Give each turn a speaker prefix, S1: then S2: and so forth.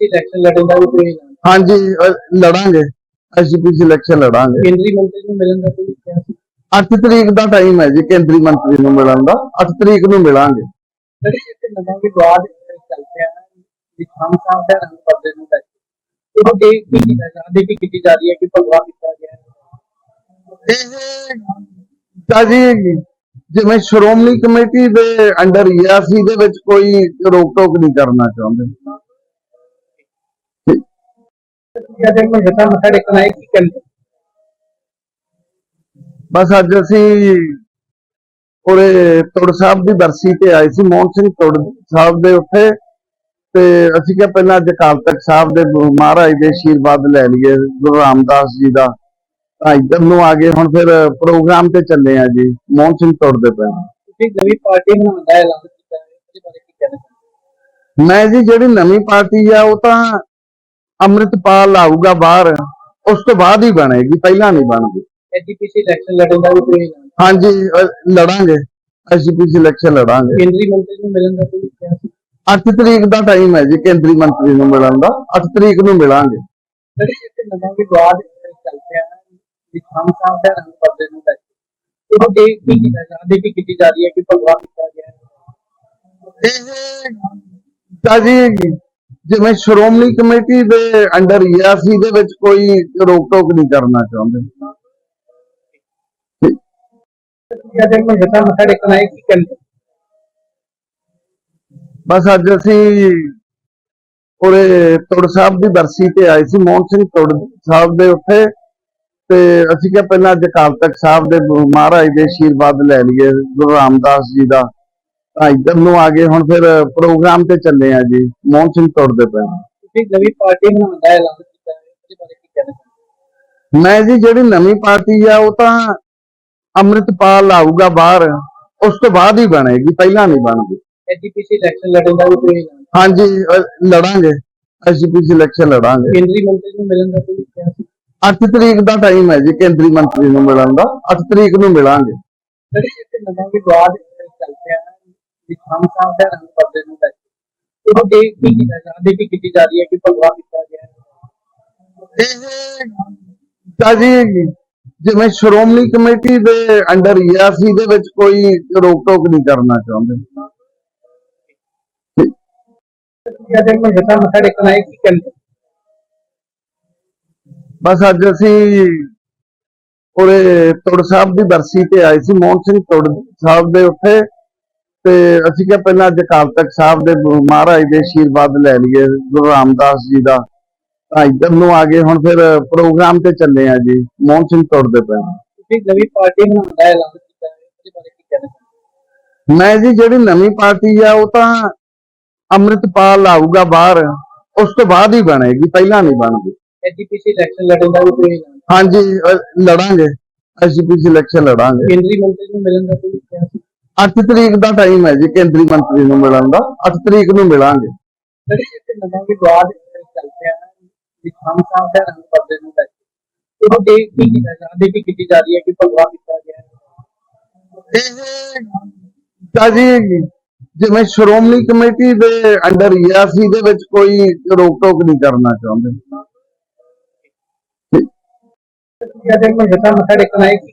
S1: AGPC election ਲੜਨ ਦਾ ਵੀ ਕੋਈ ਐਲਾਨ
S2: ਹਾਂਜੀ ਅ, ਲੜਾਂਗੇ। SGPC election ਲੜਾਂਗੇ।
S1: ਕੇਂਦਰੀ ਮੰਤਰੀ ਨੂੰ ਮਿਲਣ ਦਾ ਕੋਈ ਕਿਹਾ ਸੀ?
S2: 8 ਤਰੀਕ ਦਾ ਟਾਈਮ ਹੈ ਜੀ ਕੇਂਦਰੀ ਮੰਤਰੀ ਨੂੰ ਮਿਲਣ ਦਾ। 8 ਤਰੀਕ ਨੂੰ ਮਿਲਾਂਗੇ।
S1: ਜਿਹੜੀ ਇੱਕ ਨਵਾਂ ਵਿਵਾਦ ਚੱਲ ਪਿਆ ਹੈ ਵੀ ਖਾਨ ਸਾਹਿਬ ਦਾ ਰੰਗ ਪਰਦੇ ਨੂੰ ਲੈ ਕੇ। ਉਹ ਦੇਖ ਕੀ ਕੀਤਾ ਜਾ ਦੇਖੀ ਕੀਤੀ ਜਾ ਰਹੀ ਹੈ ਕਿ ਭਗਵਾ ਕੀਤਾ ਗਿਆ ਹੈ।
S2: ਇਹ ਤਾਂ ਜੀ ਜਿਵੇਂ ਸ਼੍ਰੋਮਣੀ ਕਮੇਟੀ ਦੇ ਅੰਡਰ ਅਸੀਂ ਦੇ ਵਿੱਚ ਕੋਈ ਰੋਕ ਟੋਕ ਨਹੀਂ ਕਰਨਾ ਚਾਹੁੰਦੇ। ਬਸ ਅੱਜ ਅਸੀਂ ਉਹਦੇ ਤੁੜ ਸਾਹਿਬ ਦੀ ਬਰਸੀ ਤੇ ਆਏ ਸੀ ਮੋਹਨ ਸਿੰਘ ਤੁੜ ਸਾਹਿਬ ਦੇ ਉੱਥੇ ਤੇ ਅਸੀਂ ਕਿਹਾ ਪਹਿਲਾਂ ਅੱਜ ਅਕਾਲ ਤਖਤ ਸਾਹਿਬ ਦੇ ਮਹਾਰਾਜ ਦੇ ਆਸ਼ੀਰਵਾਦ ਲੈ ਲਈਏ ਗੁਰੂ ਰਾਮਦਾਸ ਜੀ ਦਾ। ਤਾਂ ਇੱਧਰ ਨੂੰ ਆ ਗਏ ਹੁਣ ਫਿਰ ਪ੍ਰੋਗਰਾਮ ਤੇ ਚੱਲੇ ਆ ਜੀ ਮੋਹਨ ਸਿੰਘ ਤੁੜ ਦੇ ਪਏ
S1: ਤੁਸੀਂ ਨਵੀਂ ਪਾਰਟੀ ਬਣਾਉਣ ਦਾ ਐਲਾਨ ਕੀਤਾ ਹੈ?
S2: ਮੈਂ ਜੀ ਜਿਹੜੀ ਨਵੀਂ ਪਾਰਟੀ ਆ ਉਹ ਤਾਂ ਅੰਮ੍ਰਿਤਪਾਲ ਆਊਗਾ ਬਾਹਰ ਉਸ ਤੋਂ ਬਾਅਦ ਹੀ ਬਣੇਗੀ ਪਹਿਲਾਂ ਨਹੀਂ ਬਣਦੀ।
S1: ਐਜੀਪੀਸੀ ਇਲੈਕਸ਼ਨ ਲੜਨ ਦਾ ਵੀ ਕੋਈ ਐਲਾਨ
S2: ਹਾਂਜੀ ਅ, ਲੜਾਂਗੇ ਐਸਜੀਪੀਸੀ ਇਲੈਕਸ਼ਨ ਲੜਾਂਗੇ।
S1: ਕੇਂਦਰੀ ਮੰਤਰੀ ਨੂੰ ਮਿਲਣ ਦਾ ਕੋਈ ਕਿਹਾ ਸੀ?
S2: 8 ਤਰੀਕ ਦਾ ਟਾਈਮ ਹੈ ਜੀ ਕੇਂਦਰੀ ਮੰਤਰੀ ਨੂੰ ਮਿਲਣ ਦਾ। 8 ਤਰੀਕ ਨੂੰ ਮਿਲਾਂਗੇ।
S1: ਜਿਹੜੀ ਇੱਕ ਨਵਾਂ ਵਿਵਾਦ ਚੱਲ ਪਿਆ ਹੈ ਵੀ ਖਾਨ ਸਾਹਿਬ ਦਾ ਰੰਗ ਪਰਦੇ ਨੂੰ ਲੈ ਕੇ ਉਹ ਦੇਖ ਕੀ ਕੀਤਾ ਜਾ ਦੇਖੀ ਕੀਤੀ ਜਾ ਰਹੀ ਹੈ ਕਿ ਭਗਵਾ ਕੀਤਾ ਗਿਆ ਹੈ।
S2: ਇਹ ਤਾਂ ਜੀ ਜਿਵੇਂ ਸ਼੍ਰੋਮਣੀ ਕਮੇਟੀ ਦੇ ਅੰਡਰ ਅਸੀਂ ਦੇ ਵਿੱਚ ਕੋਈ ਰੋਕ ਟੋਕ ਨਹੀਂ ਕਰਨਾ ਚਾਹੁੰਦੇ। ਬਸ ਅੱਜ ਅਸੀਂ ਉਹਦੇ ਤੁੜ ਸਾਹਿਬ ਦੀ ਬਰਸੀ ਤੇ ਆਏ ਸੀ ਮੋਹਨ ਸਿੰਘ ਤੁੜ ਸਾਹਿਬ ਦੇ ਉੱਥੇ। ਤੇ ਅਸੀਂ ਕਿਹਾ ਪਹਿਲਾਂ ਅੱਜ ਅਕਾਲ ਤਖਤ ਸਾਹਿਬ ਦੇ ਮਹਾਰਾਜ ਦੇ ਆਸ਼ੀਰਵਾਦ ਲੈ ਲਈਏ ਗੁਰੂ ਰਾਮਦਾਸ ਜੀ ਦਾ। ਤਾਂ ਇੱਧਰ ਨੂੰ ਆ ਗਏ ਹੁਣ ਫਿਰ ਪ੍ਰੋਗਰਾਮ ਤੇ ਚੱਲੇ ਆ ਜੀ। ਮੋਹਨ ਸਿੰਘ ਤੁੜ ਦੇ ਪਏ
S1: ਤੁਸੀਂ ਨਵੀਂ ਪਾਰਟੀ ਬਣਾਉਣ ਦਾ ਐਲਾਨ ਕੀਤਾ ਹੈ ਉਹਦੇ ਬਾਰੇ ਕੀ ਕਹਿਣਾ ਚਾਹੁੰਦੇ
S2: ਮੈਂ ਜੀ ਜਿਹੜੀ ਨਵੀਂ ਪਾਰਟੀ ਆ ਉਹ ਤਾਂ ਅੰਮ੍ਰਿਤਪਾਲ ਆਊਗਾ ਬਾਹਰ ਉਸ ਤੋਂ ਬਾਅਦ ਹੀ ਬਣੇਗੀ ਪਹਿਲਾਂ ਨਹੀਂ ਬਣਦੀ।
S1: ਐਜੀਪੀਸੀ ਇਲੈਕਸ਼ਨ ਲੜਨ ਦਾ ਵੀ ਕੋਈ
S2: ਹਾਂਜੀ ਲੜਾਂਗੇ ਐਸਜੀਪੀਸੀ ਇਲੈਕਸ਼ਨ ਲੜਾਂਗੇ।
S1: ਕੇਂਦਰੀ ਮੰਤਰੀ ਨੂੰ ਮਿਲਣ ਦਾ ਕੋਈ ਕਿਹਾ ਸੀ?
S2: 8 ਤਰੀਕ ਦਾ ਟਾਈਮ ਹੈ ਜੀ ਕੇਂਦਰੀ ਮੰਤਰੀ ਨੂੰ ਮਿਲਣ ਦਾ। 8 ਤਰੀਕ ਨੂੰ ਮਿਲਾਂਗੇ।
S1: ਜਿਹੜੀ ਇੱਕ ਨਵਾਂ ਵਿਵਾਦ ਚੱਲ ਪਿਆ ਵੀ ਖਾਨ ਸਾਹਿਬ ਦਾ ਰੰਗ ਪਰਦੇ ਨੂੰ ਲੈ ਕੇ। ਉਹ ਦੇਖ ਕੀ ਕੀਤਾ ਜਾ ਦੇਖੀ ਕੀਤੀ ਜਾ ਰਹੀ ਹੈ ਕਿ ਭਗਵਾ ਕੀਤਾ ਗਿਆ
S2: ਇਹ ਤਾਂ ਜੀ ਜਿਵੇਂ ਸ਼੍ਰੋਮਣੀ ਕਮੇਟੀ ਦੇ ਅੰਡਰ ਆ ਅਸੀਂ ਦੇ ਵਿੱਚ ਕੋਈ ਰੋਕ ਟੋਕ ਨਹੀਂ ਕਰਨਾ ਚਾਹੁੰਦੇ।
S1: ਕੀ
S2: ਬਸ ਅੱਜ ਅਸੀਂ ਉਹਦੇ ਤੁੜ ਸਾਹਿਬ ਦੀ ਬਰਸੀ ਤੇ ਆਏ ਸੀ ਮੋਹਨ ਸਿੰਘ ਤੁੜ ਸਾਹਿਬ ਦੇ ਉੱਥੇ। ਤੇ ਅਸੀਂ ਕਿਹਾ ਪਹਿਲਾਂ ਅੱਜ ਅਕਾਲ ਤਖਤ ਸਾਹਿਬ ਦੇ ਮਹਾਰਾਜ ਦੇ ਆਸ਼ੀਰਵਾਦ ਲੈ ਲਈਏ ਗੁਰੂ ਰਾਮਦਾਸ ਜੀ ਦਾ। ਤਾਂ ਇੱਧਰ ਨੂੰ ਆ ਗਏ ਹੁਣ ਫਿਰ ਪ੍ਰੋਗਰਾਮ ਤੇ ਚੱਲੇ ਆ ਜੀ। ਮੋਹਨ ਸਿੰਘ ਤੁੜ ਦੇ ਪਏ
S1: ਨਵੀਂ ਪਾਰਟੀ ਬਣਾਉਣ ਦਾ ਐਲਾਨ ਕੀਤਾ ਹੈ ਉਹਦੇ ਬਾਰੇ ਕੀ ਕਹਿਣਾ ਚਾਹੁੰਦੇ
S2: ਮੈਂ ਜੀ ਜਿਹੜੀ ਨਵੀਂ ਪਾਰਟੀ ਆ ਉਹ ਤਾਂ ਅੰਮ੍ਰਿਤਪਾਲ ਆਊਗਾ ਬਾਹਰ ਉਸ ਤੋਂ ਬਾਅਦ ਹੀ ਬਣੇਗੀ ਪਹਿਲਾਂ ਨਹੀਂ ਬਣਦੀ।
S1: ਐਜੀਪੀਸੀ ਇਲੈਕਸ਼ਨ ਲੜਨ ਦਾ ਵੀ ਕੋਈ
S2: ਹਾਂਜੀ ਲੜਾਂਗੇ। SGPC election ਲੜਾਂਗੇ।
S1: ਕੇਂਦਰੀ ਮੰਤਰੀ ਨੂੰ ਮਿਲਣ ਦਾ ਕੋਈ
S2: 8 ਤਰੀਕ ਦਾ ਟਾਈਮ ਹੈ ਜੀ ਕੇਂਦਰੀ ਮੰਤਰੀ ਨੂੰ ਮਿਲਣ ਦਾ। 8 ਤਰੀਕ ਨੂੰ ਮਿਲਾਂਗੇ।
S1: ਜਿਹੜੀ ਇੱਕ ਨਵਾਂ ਵਿਵਾਦ ਚੱਲ ਪਿਆ ਹੈ ਵੀ ਖਾਨ ਸਾਹਿਬ ਦਾ ਰੰਗ ਪਰਦੇ ਨੂੰ ਲੈ ਕੇ। ਉਹ ਦੇਖ ਕੀ ਕੀਤਾ ਜਾ ਦੇਖੀ ਕੀਤੀ ਜਾ ਰਹੀ ਹੈ ਕਿ ਭਗਵਾ ਕੀਤਾ ਗਿਆ ਹੈ।
S2: ਇਹ ਤਾਂ ਜੀ ਜਿਵੇਂ ਸ਼੍ਰੋਮਣੀ ਕਮੇਟੀ ਦੇ ਅੰਡਰ ਅਸੀਂ ਦੇ ਵਿੱਚ ਕੋਈ ਰੋਕ ਟੋਕ ਨਹੀਂ ਕਰਨਾ ਚਾਹੁੰਦੇ।
S1: ਅਜੇ ਮੈਂ ਜਤਾ ਮੱਥਾ ਟੇਕਣਾ ਹੈ ਕੀ